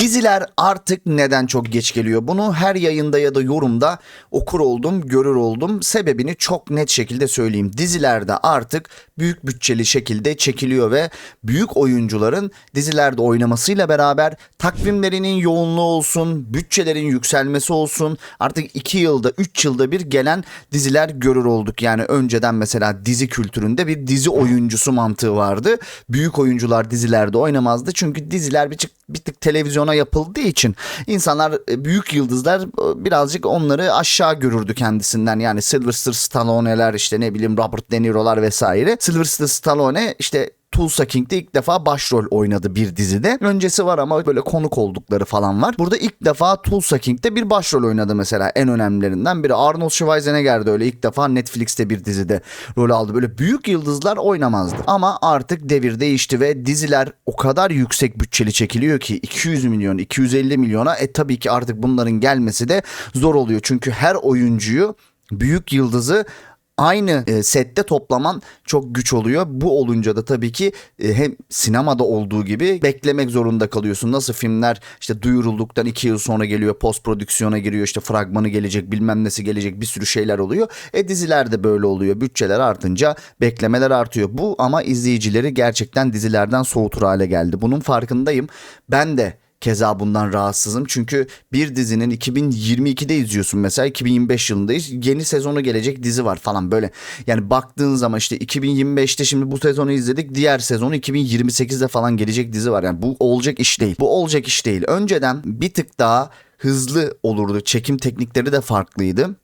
Diziler artık neden çok geç geliyor? Bunu her yayında ya da yorumda okur oldum, görür oldum. Sebebini çok net şekilde söyleyeyim. Dizilerde artık büyük bütçeli şekilde çekiliyor ve büyük oyuncuların dizilerde oynamasıyla beraber takvimlerinin yoğunluğu olsun, bütçelerin yükselmesi olsun. Artık 2 yılda, 3 yılda bir gelen diziler görür olduk. Yani önceden mesela dizi kültüründe bir dizi oyuncusu mantığı vardı. Büyük oyuncular dizilerde oynamazdı. Çünkü diziler bir, bir tık televizyona yapıldığı için insanlar e, büyük yıldızlar e, birazcık onları aşağı görürdü kendisinden. Yani Sylvester Stallone'ler işte ne bileyim Robert De Niro'lar vesaire. Sylvester Stallone işte Tulsa King'de ilk defa başrol oynadı bir dizide. Öncesi var ama böyle konuk oldukları falan var. Burada ilk defa Tulsa King'de bir başrol oynadı mesela en önemlilerinden biri. Arnold Schwarzenegger de öyle ilk defa Netflix'te bir dizide rol aldı. Böyle büyük yıldızlar oynamazdı. Ama artık devir değişti ve diziler o kadar yüksek bütçeli çekiliyor ki 200 milyon, 250 milyona e tabii ki artık bunların gelmesi de zor oluyor. Çünkü her oyuncuyu büyük yıldızı aynı e, sette toplaman çok güç oluyor. Bu olunca da tabii ki e, hem sinemada olduğu gibi beklemek zorunda kalıyorsun. Nasıl filmler işte duyurulduktan iki yıl sonra geliyor post prodüksiyona giriyor işte fragmanı gelecek bilmem nesi gelecek bir sürü şeyler oluyor. E diziler de böyle oluyor. Bütçeler artınca beklemeler artıyor. Bu ama izleyicileri gerçekten dizilerden soğutur hale geldi. Bunun farkındayım. Ben de Keza bundan rahatsızım. Çünkü bir dizinin 2022'de izliyorsun mesela 2025 yılındayız. Yeni sezonu gelecek dizi var falan böyle. Yani baktığın zaman işte 2025'te şimdi bu sezonu izledik. Diğer sezonu 2028'de falan gelecek dizi var. Yani bu olacak iş değil. Bu olacak iş değil. Önceden bir tık daha hızlı olurdu. Çekim teknikleri de farklıydı.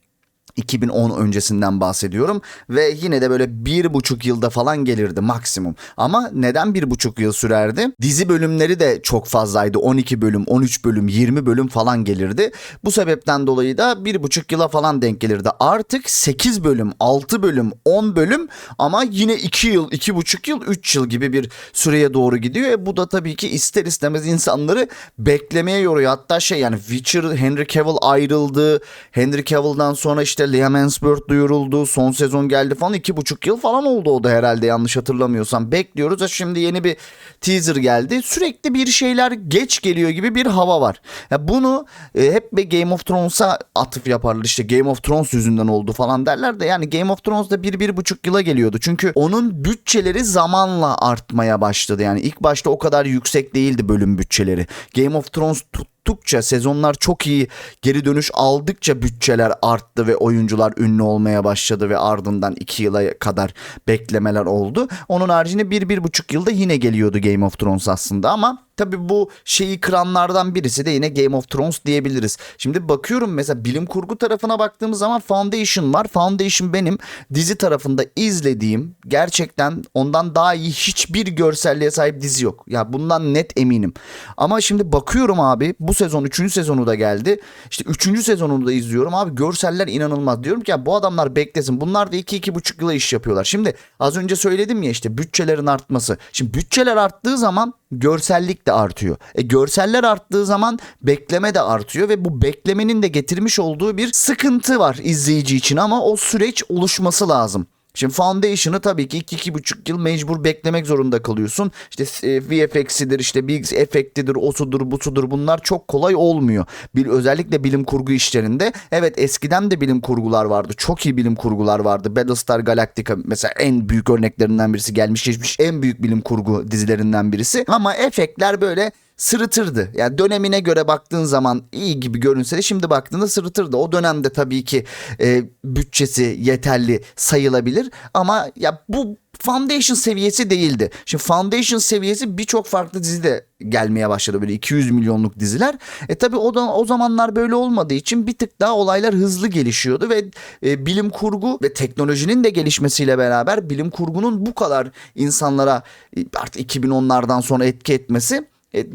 2010 öncesinden bahsediyorum ve yine de böyle bir buçuk yılda falan gelirdi maksimum. Ama neden bir buçuk yıl sürerdi? Dizi bölümleri de çok fazlaydı. 12 bölüm, 13 bölüm, 20 bölüm falan gelirdi. Bu sebepten dolayı da bir buçuk yıla falan denk gelirdi. Artık 8 bölüm, 6 bölüm, 10 bölüm ama yine 2 yıl, 2,5 yıl, 3 yıl gibi bir süreye doğru gidiyor. E bu da tabii ki ister istemez insanları beklemeye yoruyor. Hatta şey yani Witcher, Henry Cavill ayrıldı. Henry Cavill'dan sonra işte işte Liam Hemsworth duyuruldu. Son sezon geldi falan. iki buçuk yıl falan oldu o da herhalde yanlış hatırlamıyorsam. Bekliyoruz. Şimdi yeni bir teaser geldi. Sürekli bir şeyler geç geliyor gibi bir hava var. Ya bunu e, hep bir Game of Thrones'a atıf yaparlar. İşte Game of Thrones yüzünden oldu falan derler de yani Game of Thrones'da bir, bir buçuk yıla geliyordu. Çünkü onun bütçeleri zamanla artmaya başladı. Yani ilk başta o kadar yüksek değildi bölüm bütçeleri. Game of Thrones tut tuttukça sezonlar çok iyi geri dönüş aldıkça bütçeler arttı ve oyuncular ünlü olmaya başladı ve ardından iki yıla kadar beklemeler oldu. Onun haricinde bir, bir buçuk yılda yine geliyordu Game of Thrones aslında ama Tabi bu şeyi kıranlardan birisi de yine Game of Thrones diyebiliriz. Şimdi bakıyorum mesela bilim kurgu tarafına baktığımız zaman Foundation var. Foundation benim dizi tarafında izlediğim gerçekten ondan daha iyi hiçbir görselliğe sahip dizi yok. Ya bundan net eminim. Ama şimdi bakıyorum abi bu sezon 3. sezonu da geldi. İşte 3. sezonunu da izliyorum abi görseller inanılmaz. Diyorum ki ya bu adamlar beklesin. Bunlar da 2-2,5 yıla iş yapıyorlar. Şimdi az önce söyledim ya işte bütçelerin artması. Şimdi bütçeler arttığı zaman görsellik de artıyor. E, görseller arttığı zaman bekleme de artıyor ve bu beklemenin de getirmiş olduğu bir sıkıntı var izleyici için ama o süreç oluşması lazım. Şimdi Foundation'ı tabii ki 2-2,5 yıl mecbur beklemek zorunda kalıyorsun. İşte e, VFX'idir, işte bir efektidir, osudur, busudur bunlar çok kolay olmuyor. Bir, özellikle bilim kurgu işlerinde. Evet eskiden de bilim kurgular vardı. Çok iyi bilim kurgular vardı. Battlestar Galactica mesela en büyük örneklerinden birisi gelmiş geçmiş en büyük bilim kurgu dizilerinden birisi. Ama efektler böyle sırıtırdı. Yani dönemine göre baktığın zaman iyi gibi görünse de şimdi baktığında sırıtırdı. O dönemde tabii ki e, bütçesi yeterli sayılabilir ama ya bu Foundation seviyesi değildi. Şimdi Foundation seviyesi birçok farklı dizide gelmeye başladı böyle 200 milyonluk diziler. E tabi o da o zamanlar böyle olmadığı için bir tık daha olaylar hızlı gelişiyordu ve e, bilim kurgu ve teknolojinin de gelişmesiyle beraber bilim kurgunun bu kadar insanlara e, artık 2010'lardan sonra etki etmesi e,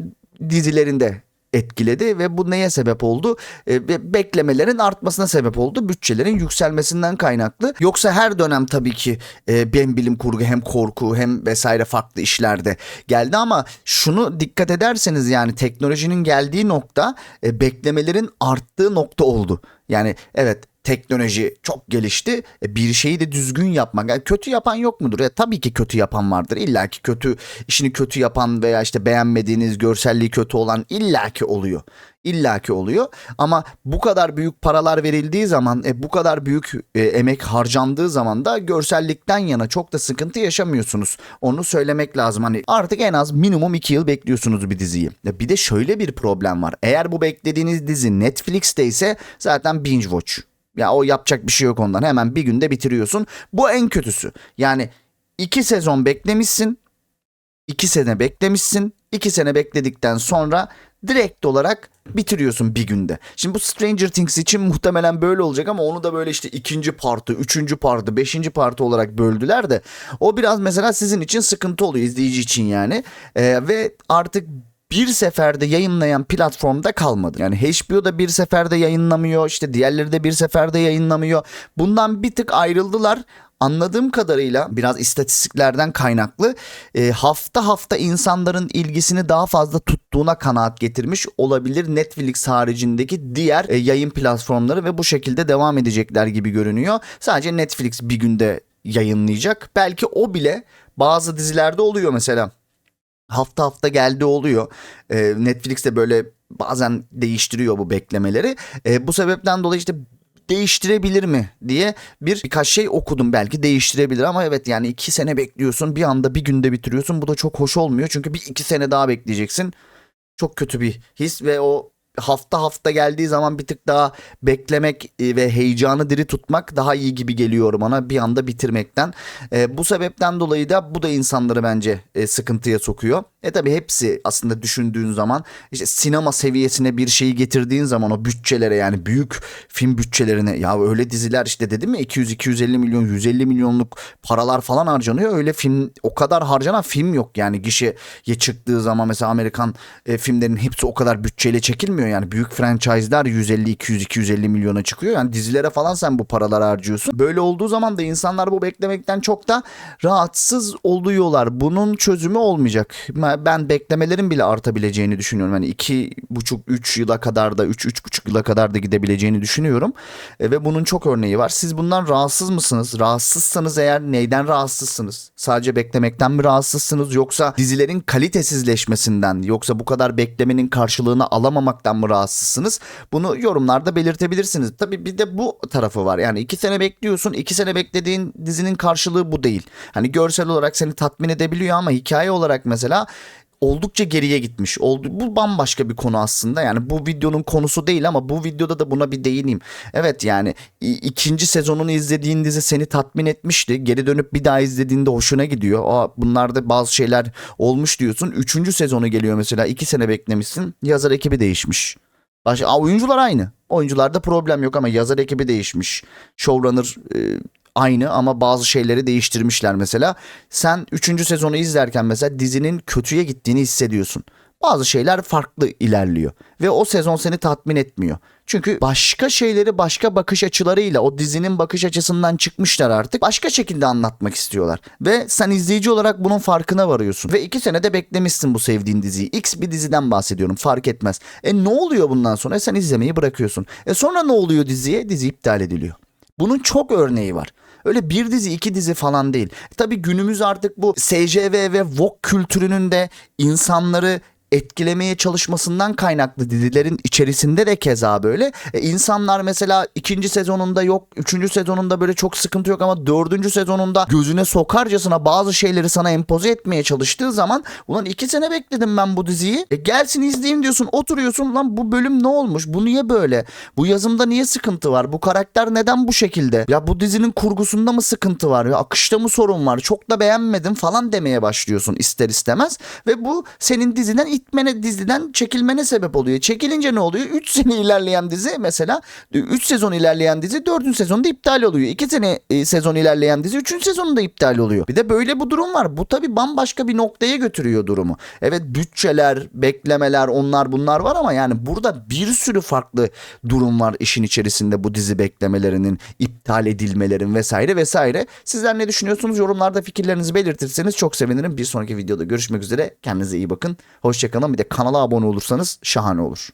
dizilerinde etkiledi ve bu neye sebep oldu? E, beklemelerin artmasına sebep oldu. Bütçelerin yükselmesinden kaynaklı. Yoksa her dönem tabii ki e, hem bilim kurgu hem korku hem vesaire farklı işlerde geldi ama şunu dikkat ederseniz yani teknolojinin geldiği nokta e, beklemelerin arttığı nokta oldu. Yani evet teknoloji çok gelişti. E, bir şeyi de düzgün yapmak. Yani kötü yapan yok mudur? Ya tabii ki kötü yapan vardır. İlla ki kötü işini kötü yapan veya işte beğenmediğiniz görselliği kötü olan illaki oluyor. İllaki oluyor ama bu kadar büyük paralar verildiği zaman e, bu kadar büyük e, emek harcandığı zaman da görsellikten yana çok da sıkıntı yaşamıyorsunuz. Onu söylemek lazım. Hani artık en az minimum 2 yıl bekliyorsunuz bir diziyi. Ya bir de şöyle bir problem var. Eğer bu beklediğiniz dizi Netflix'te ise zaten binge watch. Ya o yapacak bir şey yok ondan. Hemen bir günde bitiriyorsun. Bu en kötüsü. Yani iki sezon beklemişsin. iki sene beklemişsin. iki sene bekledikten sonra direkt olarak bitiriyorsun bir günde. Şimdi bu Stranger Things için muhtemelen böyle olacak ama onu da böyle işte ikinci partı, üçüncü partı, beşinci partı olarak böldüler de o biraz mesela sizin için sıkıntı oluyor izleyici için yani. Ee, ve artık bir seferde yayınlayan platformda kalmadı. Yani HBO da bir seferde yayınlamıyor. işte diğerleri de bir seferde yayınlamıyor. Bundan bir tık ayrıldılar. Anladığım kadarıyla biraz istatistiklerden kaynaklı e, hafta hafta insanların ilgisini daha fazla tuttuğuna kanaat getirmiş olabilir Netflix haricindeki diğer e, yayın platformları ve bu şekilde devam edecekler gibi görünüyor. Sadece Netflix bir günde yayınlayacak. Belki o bile bazı dizilerde oluyor mesela hafta hafta geldi oluyor. Ee, Netflix de böyle bazen değiştiriyor bu beklemeleri. Ee, bu sebepten dolayı işte değiştirebilir mi diye bir birkaç şey okudum. Belki değiştirebilir ama evet yani iki sene bekliyorsun. Bir anda bir günde bitiriyorsun. Bu da çok hoş olmuyor. Çünkü bir iki sene daha bekleyeceksin. Çok kötü bir his ve o hafta hafta geldiği zaman bir tık daha beklemek e, ve heyecanı diri tutmak daha iyi gibi geliyor bana bir anda bitirmekten. E, bu sebepten dolayı da bu da insanları bence e, sıkıntıya sokuyor. E tabi hepsi aslında düşündüğün zaman işte sinema seviyesine bir şeyi getirdiğin zaman o bütçelere yani büyük film bütçelerine ya öyle diziler işte dedim ya 200-250 milyon 150 milyonluk paralar falan harcanıyor. Öyle film o kadar harcanan film yok yani gişeye çıktığı zaman mesela Amerikan e, filmlerin hepsi o kadar bütçeyle çekilmiyor yani büyük franchise'lar 150 200 250 milyona çıkıyor. Yani dizilere falan sen bu paraları harcıyorsun. Böyle olduğu zaman da insanlar bu beklemekten çok da rahatsız oluyorlar. Bunun çözümü olmayacak. Ben beklemelerin bile artabileceğini düşünüyorum. İki buçuk üç yıla kadar da üç üç buçuk yıla kadar da gidebileceğini düşünüyorum. E, ve bunun çok örneği var. Siz bundan rahatsız mısınız? Rahatsızsanız eğer neyden rahatsızsınız? Sadece beklemekten mi rahatsızsınız yoksa dizilerin kalitesizleşmesinden yoksa bu kadar beklemenin karşılığını alamamaktan mı rahatsızsınız? Bunu yorumlarda belirtebilirsiniz. Tabii bir de bu tarafı var. Yani iki sene bekliyorsun. iki sene beklediğin dizinin karşılığı bu değil. Hani görsel olarak seni tatmin edebiliyor ama hikaye olarak mesela oldukça geriye gitmiş. Oldu bu bambaşka bir konu aslında. Yani bu videonun konusu değil ama bu videoda da buna bir değineyim. Evet yani ikinci sezonunu izlediğin dizi seni tatmin etmişti. Geri dönüp bir daha izlediğinde hoşuna gidiyor. Aa, bunlarda bazı şeyler olmuş diyorsun. Üçüncü sezonu geliyor mesela. iki sene beklemişsin. Yazar ekibi değişmiş. Baş, Aa, oyuncular aynı. Oyuncularda problem yok ama yazar ekibi değişmiş. Showrunner e, aynı ama bazı şeyleri değiştirmişler mesela. Sen 3. sezonu izlerken mesela dizinin kötüye gittiğini hissediyorsun. Bazı şeyler farklı ilerliyor ve o sezon seni tatmin etmiyor. Çünkü başka şeyleri başka bakış açılarıyla o dizinin bakış açısından çıkmışlar artık. Başka şekilde anlatmak istiyorlar. Ve sen izleyici olarak bunun farkına varıyorsun. Ve iki senede beklemişsin bu sevdiğin diziyi. X bir diziden bahsediyorum fark etmez. E ne oluyor bundan sonra? E sen izlemeyi bırakıyorsun. E sonra ne oluyor diziye? Dizi iptal ediliyor. Bunun çok örneği var. Öyle bir dizi iki dizi falan değil. Tabii günümüz artık bu SJV ve Vogue kültürünün de insanları etkilemeye çalışmasından kaynaklı dizilerin içerisinde de keza böyle. E, insanlar mesela ikinci sezonunda yok, üçüncü sezonunda böyle çok sıkıntı yok ama dördüncü sezonunda gözüne sokarcasına bazı şeyleri sana empoze etmeye çalıştığı zaman ulan iki sene bekledim ben bu diziyi. E, gelsin izleyeyim diyorsun oturuyorsun lan bu bölüm ne olmuş? Bu niye böyle? Bu yazımda niye sıkıntı var? Bu karakter neden bu şekilde? Ya bu dizinin kurgusunda mı sıkıntı var? Ya akışta mı sorun var? Çok da beğenmedim falan demeye başlıyorsun ister istemez. Ve bu senin diziden itmene diziden çekilmene sebep oluyor. Çekilince ne oluyor? 3 sene ilerleyen dizi mesela 3 sezon ilerleyen dizi 4. sezonda iptal oluyor. 2 sene e, sezon ilerleyen dizi 3. sezonunda iptal oluyor. Bir de böyle bu durum var. Bu tabii bambaşka bir noktaya götürüyor durumu. Evet bütçeler, beklemeler onlar bunlar var ama yani burada bir sürü farklı durum var işin içerisinde bu dizi beklemelerinin, iptal edilmelerin vesaire vesaire. Sizler ne düşünüyorsunuz? Yorumlarda fikirlerinizi belirtirseniz çok sevinirim. Bir sonraki videoda görüşmek üzere. Kendinize iyi bakın. Hoşçakalın. Bir de kanala abone olursanız şahane olur.